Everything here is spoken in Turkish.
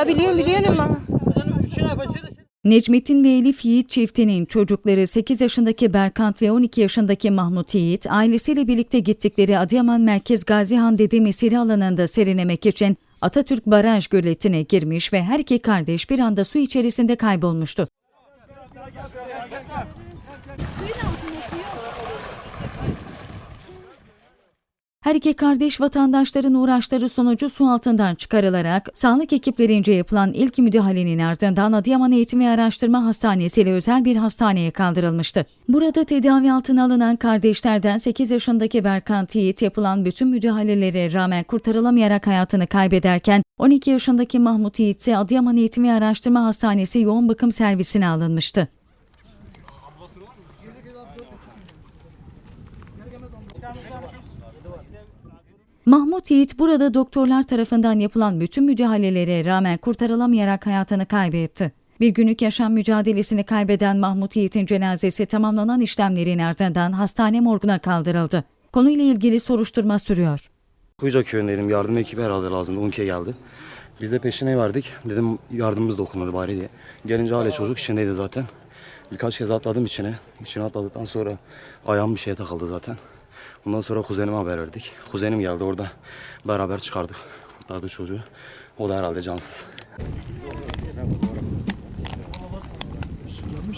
Ya biliyorum biliyorum ama. Necmettin ve Elif Yiğit çiftinin çocukları 8 yaşındaki Berkant ve 12 yaşındaki Mahmut Yiğit ailesiyle birlikte gittikleri Adıyaman Merkez Gazihan Dede Mesire alanında serinlemek için Atatürk Baraj göletine girmiş ve her iki kardeş bir anda su içerisinde kaybolmuştu. Her iki kardeş vatandaşların uğraşları sonucu su altından çıkarılarak sağlık ekiplerince yapılan ilk müdahalenin ardından Adıyaman Eğitim ve Araştırma Hastanesi ile özel bir hastaneye kaldırılmıştı. Burada tedavi altına alınan kardeşlerden 8 yaşındaki Berkant Yiğit yapılan bütün müdahalelere rağmen kurtarılamayarak hayatını kaybederken 12 yaşındaki Mahmut Yiğit ise Adıyaman Eğitim ve Araştırma Hastanesi yoğun bakım servisine alınmıştı. Mahmut Yiğit burada doktorlar tarafından yapılan bütün müdahalelere rağmen kurtarılamayarak hayatını kaybetti. Bir günlük yaşam mücadelesini kaybeden Mahmut Yiğit'in cenazesi tamamlanan işlemlerin ardından hastane morguna kaldırıldı. Konuyla ilgili soruşturma sürüyor. Kuyuca köyündeydim. Yardım ekibi herhalde lazımdı. 12'ye geldi. Biz de peşine verdik. Dedim yardımımız dokunur bari diye. Gelince hala çocuk içindeydi zaten. Birkaç kez atladım içine. İçine atladıktan sonra ayağım bir şeye takıldı zaten. Ondan sonra kuzenime haber verdik. Kuzenim geldi orada. Beraber çıkardık. Kurtardı çocuğu. O da herhalde cansız.